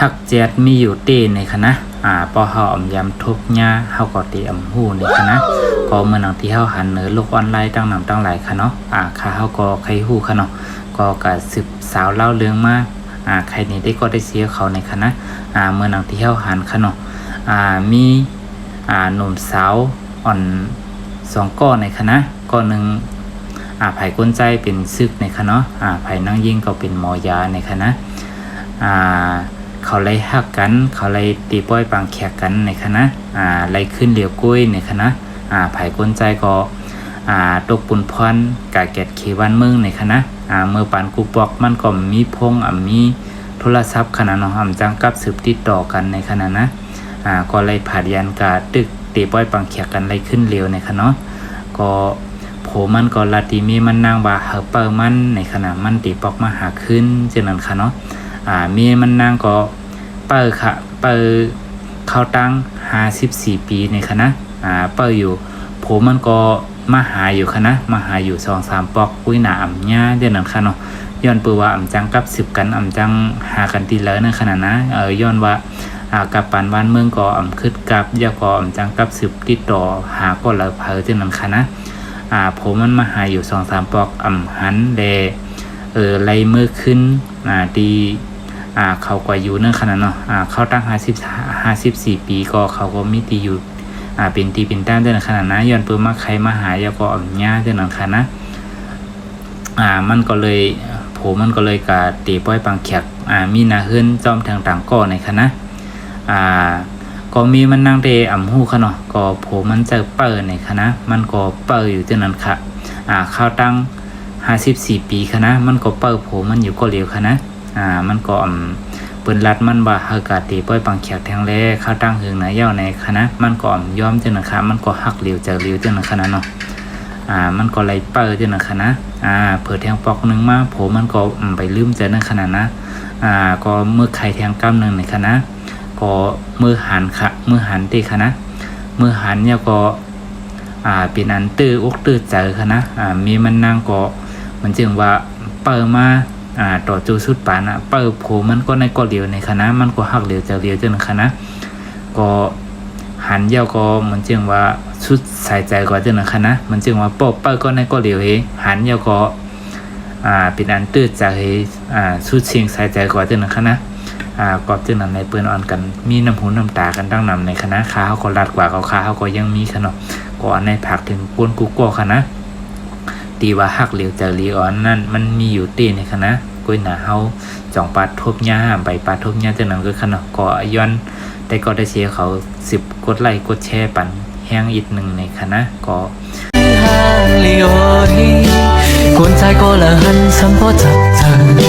หักแจดมีอยู่เต้ในคณะอ่าปอเฮาอำยำทุกหญ้าเฮาก็เตอำฮู้ในคณะก็เมื่อนังที่เฮาหันเหนือโลกออนไลน์ตั้งนำตั้งหลายค่ะเนาะอ่าค่าเฮาก็ใครฮู้ค่ะเนาะก็กะสืบสาวเล่าเรื่องมาอ่าใครนี่ได้ก็ได้เสียเขาในคณะอ่าเมื่อนังที่เฮาหันค่ะเนาะอ่ามีอ่าหนุ่มสาวอ่อนสองก้อนในคณะก้อนหนึ่งอ่าไผ่ก้นใจเป็นซึกในคณะอ่าไผ่นั่งยิ่งก็เป็นหมอยาในคณะอ่า เขาเลยหักกัน เขาเลยตีป้อยปังแขกกันในคณะอ่าเลยขึ้นเหลียวกุ้ยในคณะอ่าไผ่ก้นใจก็อ่าตกปุ่นพรกาเกตเขวันเมืองในคณะอ่าเมื่อปันกุกบอกมันก็มีพงอ่ามีโทรศัพท์ขนาดน้องหำจังกับสืบติดต่อกันในขณะนะอ่าก็เลยผ่ายันกาตึกตีป้อยปังแขกกันเลยขึ้นเร็วในคณะก็โผมันก็ลาติมีมันนางว่าเฮเปิลมันในขณะมันตีปอกมาหาขึ้นเจนันค่ะเนาะอ่ามีมันนางก็ เปิลค่ะเปิลเข้าตั้ง54ปีในคณะอ่าเปิลอยู่ ผมมันก็มาหาอยู่ค่ะมาหาอยู่2-3ปอกอุ้ยหนาอ่ำญ่าจังนั้นค่ะเนาะย้อนเปือว่าอ่ำจังกับสืบกันอ่ำจังหากันตีเลยในขณะนะเออย้อนว่าอ่ากับปานบ้านเมืองก็อ่ำคึดกับยาก็อ่ำจังกับสืบติดต่อหาก็เลยเพอจังนั้นค่ะนะอ่าผมมันมาหาอยู่สองสามปอกอ่ำหันแดเออไล่มือขึ้นอ่าดี อ่าเขาก็อยู่เนื่องขนาดเนาะอ่าเขาตั้งห้าสิบห้าสิบสี่ปีก็เขาก็มีตีอยู่อ่าเป็นตีเป็นต้านเดินขนาดนะย้อนเปิดมาใครมาหายาก็อ่ำญ่าเดินขนาดนะอ่ามันก็เลยผมมันก็เลยกาตีป้อยปังแขกอ่ามีนาเฮือนจอมทางต่างก่อในคณะอ่าก็มีมันนั่งเดอ่ำหูค่ะเนาะก็ผมมันจะเปิดในคณะมันก็เปิดอยู่ที่นั้นค่ะอ่าข้าวตั้งห้าสิบสี่ปีคณะมันก็เปิดผมมันอยู่ก็เหลียวคณะ อ่ามันก็อ่ำปิ้นรัดมันว่าฮากาตีป้อยปังแขกแทงแลข้าวตั้งหึงนะเย้าในคณะมันก็อ่ำยอมจังนะคะมันก็หักเหลียวจากเหลียวจังนะคณะเนาะอ่ามันก็เลเปิดจังนะคณะอ่าเปิดแทงปอกหนึงมาผมมันก็อ่ำไปลืมใจนั่นขนาดนะอ่าก็เมื่อไข่แทงกำหนึ่งในคณะก็มือหันค่ะมือหันตีค่ะมือหันเนี่ยก็อ่าเป็นอันตื้ออกตื้อใจค่ะนะอ่ามีมันนางก็มันจึงว่าเปิดมา อ่าต่อจูสุดปานอะเปิดโผมันก็ในก็เหลียวในคณะมันก็หักเหลียวจะเหลียวจนคณะก็หันเย้าก็มันจึงว่าสุดใส่ใจกว่าจนคณะมันจึงว่าป๊ะเปิดก็ในก็เหลียวเฮหันเย้าก็อ่าเป็นอันตื้อใจเฮอ่าสุดเชียงใส่ใจกว่าจนคณะอ่ากอบจึงนำในปืนอ่อนกันมีน้ำหูน้ำตากันตั้งนำในคณะค้าเขาก็รัดกว่าเขาค้าเขาก็ยังมีขนมก่อนในผักถึงป้วนกุ๊กกัวคณะ ตีว่าฮักเหลียวเจอกลีออนนั่นมันมีอยู่ตีในคณะก้ยหนาเฮาจ่องปาทบหญ้าใบปาทบหญ้าจากนั้นก็ขนาดก่อย้อนแต่ก็ได้เชียเขาสิบกดไลค์กดแชร์ปันแห้งอีกหนึ่งในคณะก็อคนใจก็ละหันสัมพอจับจัน